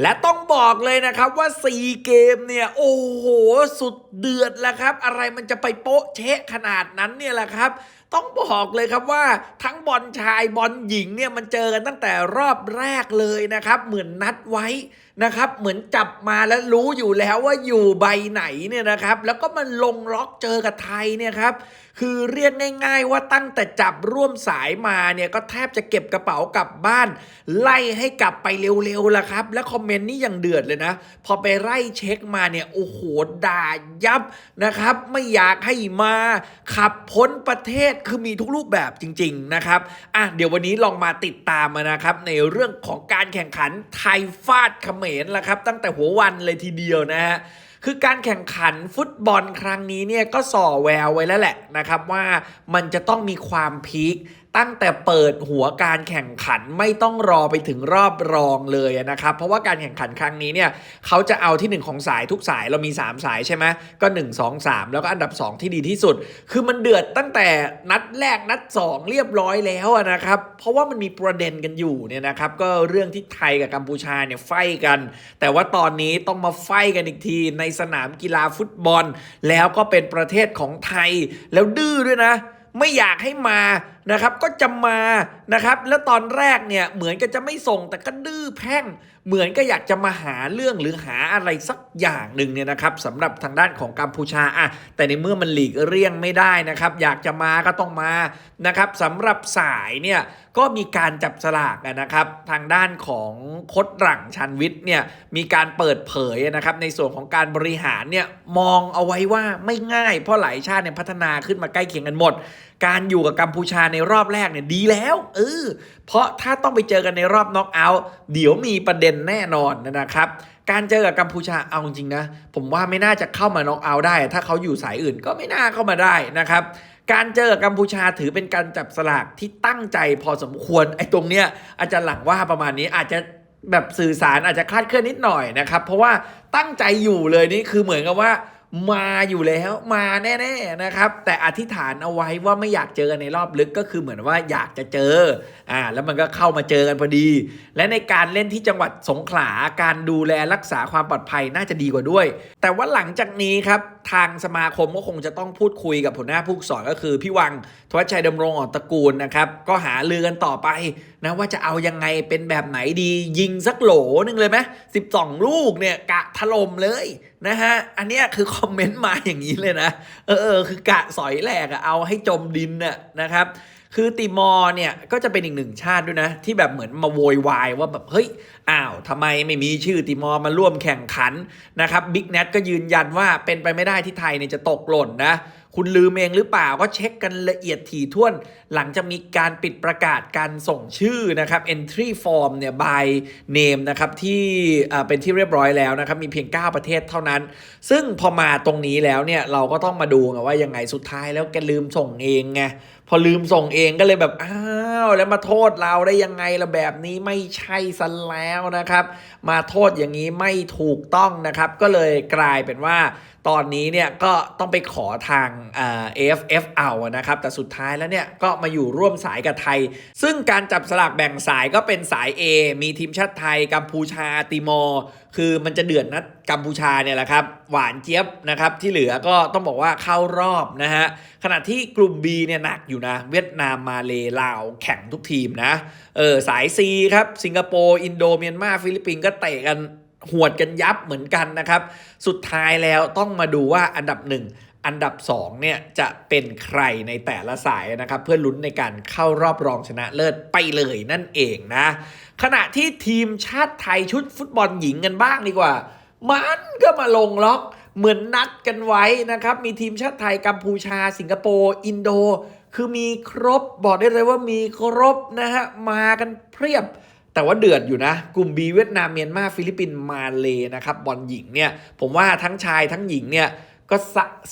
และต้อง บอกเลยนะครับว่า 4 เกมเนี่ย โอ้โห สุดเดือดแล้วครับ อะไรมันจะไปโป๊ะเชะขนาดนั้นเนี่ยแหละครับ ต้องบอกเลยครับว่าทั้งบอลชายบอลหญิงเนี่ยมันเจอกันตั้งแต่รอบแรกเลยนะครับ เหมือนนัดไว้นะครับ เหมือนจับมาแล้วรู้อยู่แล้วว่าอยู่ใบไหนเนี่ยนะครับ แล้วก็มันลงล็อกเจอกับไทยเนี่ยครับ คือเรียกง่าย ๆ ว่าตั้งแต่จับร่วมสายมาเนี่ยก็แทบจะเก็บกระเป๋ากลับบ้าน ไล่ให้กลับไปเร็วๆละครับ และคอมเมนต์นี่ยังเดือดเลยนะ พอไปไล่เช็คมาเนี่ยโอ้โหด่ายับนะครับ ไม่อยากให้มาขับพ้นประเทศคือมีทุกรูปแบบจริง ๆนะครับอะเดี๋ยววันนี้ลองมาติดตามนะครับ ในเรื่องของการแข่งขันไทยฟาดเขมรละครับ ตั้งแต่หัววันเลยทีเดียวนะฮะคือการแข่งขันฟุตบอลครั้งนี้เนี่ยก็ส่อแววไว้แล้วแหละนะครับว่ามันจะต้องมีความพีค ตั้งแต่เปิดหัวการแข่งขันไม่ต้องรอไปถึงรอบรองเลยนะครับ เพราะว่าการแข่งขันครั้งนี้เนี่ยเขาจะเอาที่ 1 ของสายทุกสายเรามี 3 สายใช่ไหมก็ 1 2 3 แล้วก็อันดับ 2 ที่ดีที่สุด คือมันเดือดตั้งแต่นัดแรกนัด 2 เรียบร้อยแล้วนะครับ เพราะว่ามันมีประเด็นกันอยู่เนี่ยนะครับก็เรื่องที่ไทยกับกัมพูชาเนี่ยไฟกัน แต่ว่าตอนนี้ต้องมาไฟกันอีกทีในสนามกีฬาฟุตบอล แล้วก็เป็นประเทศของไทยแล้วดื้อด้วยนะ ไม่อยากให้มานะครับก็จะมานะครับแล้วตอนแรกเนี่ยเหมือนกับจะไม่ส่งแต่ก็ดื้อแพ่ง เหมือนก็อยากจะมาหาเรื่องหรือหาอะไรสักอย่างหนึ่งเนี่ยนะครับสำหรับทางด้านของกัมพูชาอะแต่ในเมื่อมันหลีกเลี่ยงไม่ได้นะครับอยากจะมาก็ต้องมานะครับสำหรับสายเนี่ยก็มีการจับสลากนะครับทางด้านของคดหลังชันวิทย์เนี่ยมีการเปิดเผยนะครับในส่วนของการบริหารเนี่ยมองเอาไว้ว่าไม่ง่าย เพราะหลายชาติเนี่ยพัฒนาขึ้นมาใกล้เคียงกันหมด การอยู่กับกัมพูชาในรอบแรกเนี่ยดีแล้วเออเพราะถ้าต้องไปเจอกันในรอบน็อกเอาท์เดี๋ยวมีประเด็นแน่นอนนะครับการเจอกับกัมพูชาเอาจริงนะ ผมว่าไม่น่าจะเข้ามาน็อกเอาท์ได้ ถ้าเขาอยู่สายอื่นก็ไม่น่าเข้ามาได้นะครับการเจอกับกัมพูชาถือเป็นการจับสลากที่ตั้งใจพอสมควรไอ้ตรงเนี้ยอาจารย์หลังว่าประมาณนี้อาจจะแบบสื่อสารอาจจะคลาดเคลื่อนนิดหน่อยนะครับเพราะว่าตั้งใจอยู่เลยนี่คือเหมือนกับว่า มาอยู่แล้วมาแน่ๆนะครับ แต่อธิษฐานเอาไว้ว่าไม่อยากเจอกันในรอบลึกก็คือเหมือนว่าอยากจะเจออ่าแล้วมันก็เข้ามาเจอกันพอดี และในการเล่นที่จังหวัดสงขลาการดูแลรักษาความปลอดภัยน่าจะดีกว่าด้วย แต่ว่าหลังจากนี้ครับทางสมาคมก็คงจะต้องพูดคุยกับหัวหน้าผู้สอนก็คือพี่วังทวัชชัยดำรงอ่อตระกูลนะครับก็หาลือกันต่อไป นะว่าจะเอายังไงเป็นแบบไหนดียิงสักโหลนึงเลยไหม12ลูกเนี่ยกะถล่มเลยนะฮะ อันนี้คือคอมเมนต์มาอย่างนี้เลยนะเออเออคือกะสอยแหลกอะเอาให้จมดินน่ะนะครับคือติมอร์เนี่ยก็จะเป็นอีกหนึ่งชาติด้วยนะ ที่แบบเหมือนมาโวยวายว่าแบบเฮ้ยอ้าวทำไมไม่มีชื่อติมอร์มาร่วมแข่งขันนะครับบิ๊กเนทก็ยืนยันว่าเป็นไปไม่ได้ที่ไทยเนี่ยจะตกหล่นนะ คุณลืมเองหรือเปล่าก็เช็คกันละเอียดถี่ถ้วน หลังจะมีการปิดประกาศการส่งชื่อนะครับ entry form เนี่ย by name นะครับที่เป็นที่เรียบร้อยแล้วนะครับ มีเพียง 9 ประเทศเท่านั้น ซึ่งพอมาตรงนี้แล้วเนี่ย เราก็ต้องมาดูว่ายังไงสุดท้ายแล้วแกลืมส่งเองไง พอลืมส่งเองก็เลยแบบ อ้าว แล้วมาโทษเราได้ยังไงละแบบนี้ไม่ใช่ซะแล้วนะครับ มาโทษอย่างนี้ไม่ถูกต้องนะครับ ก็เลยกลายเป็นว่าตอนนี้เนี่ยก็ต้องไปขอทางเอ่อ AFF เอานะครับ แต่สุดท้ายแล้วเนี่ยก็มาอยู่ร่วมสายกับไทย ซึ่งการจับสลากแบ่งสายก็เป็นสาย A มีทีมชาติไทยกัมพูชาติมอร์ คือมันจะเดือดนัด กัมพูชาเนี่ยแหละครับ หวานเจี๊ยบนะครับที่เหลือก็ต้องบอกว่าเข้ารอบนะฮะขณะที่กลุ่ม B เนี่ยหนักอยู่นะ เวียดนามมาเลลาวแข่งทุกทีมนะเออสาย C ครับ สิงคโปร์อินโดเมียนมาฟิลิปปินส์ก็เตะกันหวดกันยับเหมือนกันนะครับ สุดท้ายแล้วต้องมาดูว่าอันดับหนึ่งอันดับ 2 เนี่ย จะเป็นใครในแต่ละสายนะครับ เพื่อลุ้นในการเข้ารอบรองชนะเลิศไปเลยนั่นเองนะ ขณะที่ทีมชาติไทยชุดฟุตบอลหญิงกันบ้างดีกว่า มันก็มาลงล็อกเหมือนนัดกันไว้นะครับ มีทีมชาติไทยกัมพูชา สิงคโปร์ อินโด คือมีครบบอกได้เลยว่ามีครบนะฮะ มากันเพียบ แต่ว่าเดือดอยู่นะ กลุ่ม B เวียดนามเมียนมาฟิลิปปินส์มาเลนะครับบอลหญิงเนี่ย ผมว่าทั้งชายทั้งหญิงเนี่ย ก็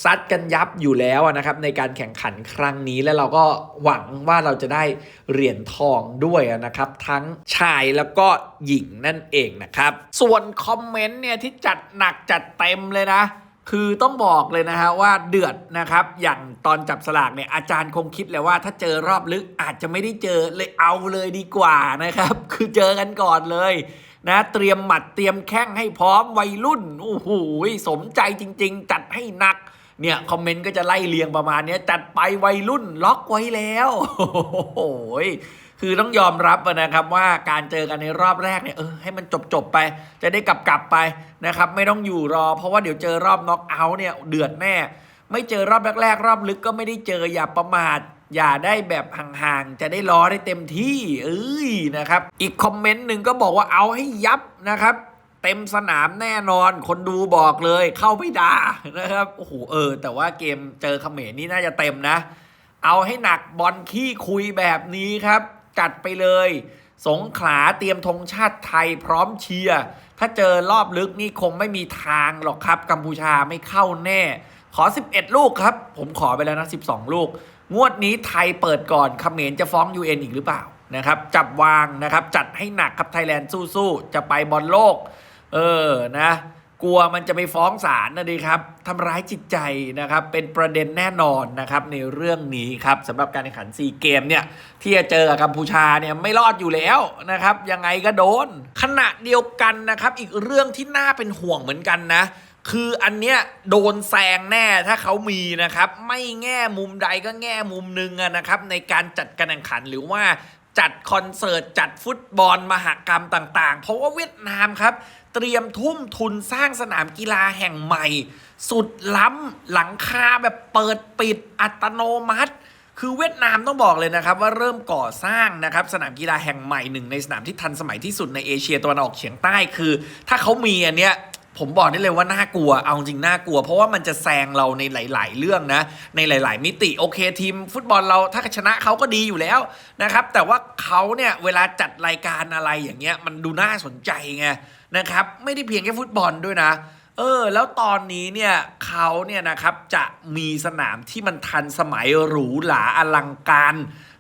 ซัดกันยับอยู่แล้วนะครับในการแข่งขันครั้งนี้และเราก็หวังว่าเราจะได้เหรียญทองด้วยนะครับ ทั้งชายแล้วก็หญิงนั่นเองนะครับ ส่วนคอมเมนต์เนี่ยที่จัดหนักจัดเต็มเลยนะ คือต้องบอกเลยนะฮะว่าเดือดนะครับ อย่างตอนจับสลากเนี่ยอาจารย์คงคิดเลยว่าถ้าเจอรอบลึกอาจจะไม่ได้เจอเลยเอาเลยดีกว่านะครับ คือเจอกันก่อนเลย นะเตรียมหมัดเตรียมแข้งให้พร้อมวัยรุ่นโอ้โหสมใจจริง ๆ จัดให้หนักเนี่ยคอมเมนต์ก็จะไล่เรียงประมาณนี้จัดไปวัยรุ่นล็อกไว้แล้วโอ้โหคือต้องยอมรับนะครับว่าการเจอกันในรอบแรกเนี่ยเออให้มันจบจบไป จะได้กลับกลับไปนะครับไม่ต้องอยู่รอ เพราะว่าเดี๋ยวเจอรอบน็อกเอาท์เนี่ยเดือดแน่ ไม่เจอรอบแรกๆรอบลึกก็ไม่ได้เจออย่าประมาท อย่าได้แบบห่างๆ จะได้รอได้เต็มที่ เอ้ยนะครับ อีกคอมเมนต์หนึ่งก็บอกว่าเอาให้ยับนะครับ เต็มสนามแน่นอน คนดูบอกเลยเข้าไปด่านะครับ โอ้โห เออ แต่ว่าเกมเจอเขมรนี่น่าจะเต็มนะ เอาให้หนักบอลขี้คุยแบบนี้ครับ จัดไปเลย สงขลาเตรียมธงชาติไทยพร้อมเชียร์ถ้าเจอรอบลึกนี่คงไม่มีทางหรอกครับ กัมพูชาไม่เข้าแน่ ขอ 11 ลูกครับ ผมขอไปแล้วนะ 12 ลูก งวดนี้ไทยเปิดก่อนเขมรจะฟ้อง UN อีกหรือเปล่านะครับจับวางนะครับจัดให้หนักครับไทยแลนด์สู้ๆจะไปบอลโลก เออนะกลัวมันจะไปฟ้องศาลนะดีครับทำร้ายจิตใจนะครับ เป็นประเด็นแน่นอนนะครับในเรื่องนี้ครับสำหรับการแข่งขันซีเกมเนี่ยที่จะเจอกับกัมพูชาเนี่ยไม่รอดอยู่แล้วนะครับ ยังไงก็โดน ขณะเดียวกันนะครับ อีกเรื่องที่น่าเป็นห่วงเหมือนกันนะ คืออันเนี้ยโดนแซงแน่ถ้าเขามีนะครับ ไม่แง่มุมใดก็แง่มุมหนึ่งนะครับ ในการจัดการแข่งขันหรือว่าจัดคอนเสิร์ต จัดฟุตบอลมหกรรมต่าง ๆ เพราะว่าเวียดนามครับ เตรียมทุ่มทุนสร้างสนามกีฬาแห่งใหม่ สุดล้ำหลังคาแบบเปิดปิดอัตโนมัติ คือเวียดนามต้องบอกเลยนะครับ ว่าเริ่มก่อสร้างนะครับสนามกีฬาแห่งใหม่หนึ่งในสนามที่ทันสมัยที่สุดในเอเชียตะวันออกเฉียงใต้คือ ถ้าเขามีอันเนี้ย ผมบอกได้เลยว่าน่ากลัว เอาจริงน่ากลัว เพราะว่ามันจะแซงเราในหลาย ๆ เรื่องนะ ในหลาย ๆ มิติ โอเคทีม ฟุตบอลเราถ้าชนะเขาก็ดีอยู่แล้วนะครับ แต่ว่าเขาเนี่ยเวลาจัดรายการอะไรอย่างเงี้ย มันดูน่าสนใจไงนะครับ ไม่ได้เพียงแค่ฟุตบอลด้วยนะ เออ แล้วตอนนี้เนี่ยเขาเนี่ยนะครับจะมีสนามที่มันทันสมัยหรูหราอลังการ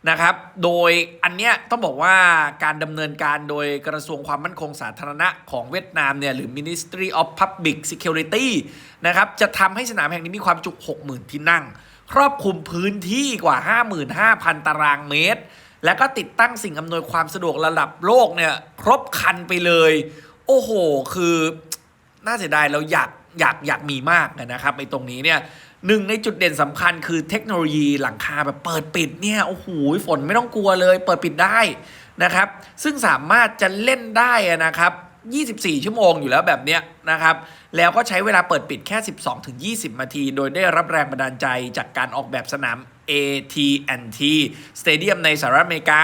นะครับ โดยอันเนี้ยต้องบอกว่าการดำเนินการโดยกระทรวงความมั่นคงสาธารณะของเวียดนามเนี่ยหรือ Ministry of Public Security นะครับจะทำให้สนามแห่งนี้มีความจุ 60,000 ที่นั่ง ครอบคลุมพื้นที่กว่า 55,000 ตารางเมตร แล้วก็ติดตั้งสิ่งอำนวยความสะดวกระดับโลกเนี่ยครบครันไปเลย โอ้โห คือน่าเสียดายเราอยากอยากอยากมีมากนะครับไอ้ตรงนี้เนี่ย หนึ่งในจุดเด่นสำคัญคือเทคโนโลยีหลังคาแบบเปิดปิดเนี่ยโอ้โหฝนไม่ต้องกลัวเลย เปิดปิดได้นะครับ ซึ่งสามารถจะเล่นได้นะครับ 24 ชั่วโมงอยู่แล้วแบบเนี้ยนะครับ แล้วก็ใช้เวลาเปิดปิดแค่ 12-20 นาที โดยได้รับแรงบันดาลใจจากการออกแบบสนาม AT&T Stadium ในสหรัฐอเมริกา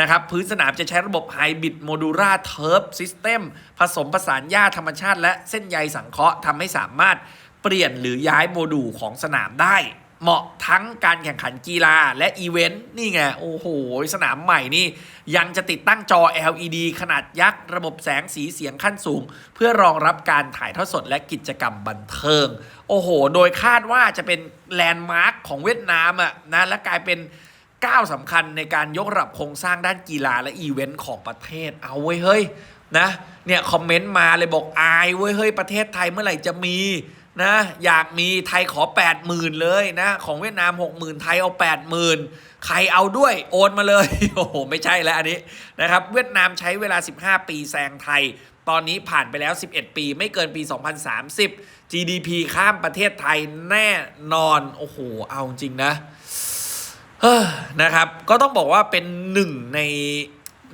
นะครับ พื้นสนามจะใช้ระบบ Hybrid Modular Turf System ผสมผสานหญ้าธรรมชาติและเส้นใยสังเคราะห์ทำให้สามารถ เปลี่ยนหรือย้ายโมดูลของสนามได้ เหมาะทั้งการแข่งขันกีฬาและอีเวนต์นี่ไง โอ้โห สนามใหม่นี่ ยังจะติดตั้งจอ LED ขนาดยักษ์ ระบบแสงสีเสียงขั้นสูง เพื่อรองรับการถ่ายทอดสดและกิจกรรมบันเทิง โอ้โห โดยคาดว่าจะเป็นแลนด์มาร์คของเวียดนามอะนะและกลายเป็นก้าวสำคัญในการยกระดับโครงสร้างด้านกีฬาและอีเวนต์ของประเทศเอาไว้เฮ้ยนะเนี่ยคอมเมนต์มาเลยบอกอายเว้ยเฮ้ยประเทศไทยเมื่อไหร่จะมี นะอยากมีไทยขอ 8 0,000 เลยนะของเวียดนาม 60,000 ไทยเอา 80,000 ใครเอาด้วยโอนมาเลย โอ้โห ไม่ใช่แล้วอันนี้นะครับเวียดนามใช้เวลา 15 ปีแซงไทย ตอนนี้ผ่านไปแล้ว 11 ปี ไม่เกินปี 2030 GDP ข้ามประเทศไทยแน่นอน โอ้โห เอาจริงนะนะครับ ก็ต้องบอกว่าเป็นหนึ่งใน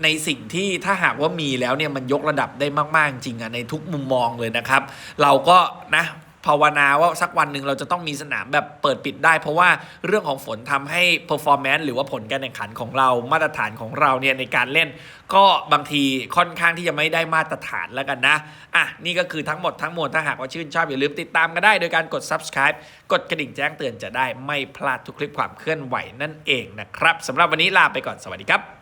ในสิ่งที่ถ้าหากว่ามีแล้วเนี่ยมันยกระดับได้มาก ๆ จริงอะในทุกมุมมองเลยนะครับ เราก็นะ ภาวนาว่าสักวันหนึ่งเราจะต้องมีสนามแบบเปิดปิดได้ เพราะว่าเรื่องของฝนทำให้ performance หรือว่าผลการแข่งขันของเรามาตรฐานของเราเนี่ยในการเล่น ก็บางทีค่อนข้างที่จะไม่ได้มาตรฐานแล้วกันนะอะนี่ก็คือทั้งหมดทั้งมวลถ้าหากว่าชื่นชอบอย่าลืมติดตามกันได้ โดยการกด subscribe กดกระดิ่งแจ้งเตือนจะได้ไม่พลาดทุกคลิปความเคลื่อนไหวนั่นเองนะครับสำหรับวันนี้ลาไปก่อนสวัสดีครับ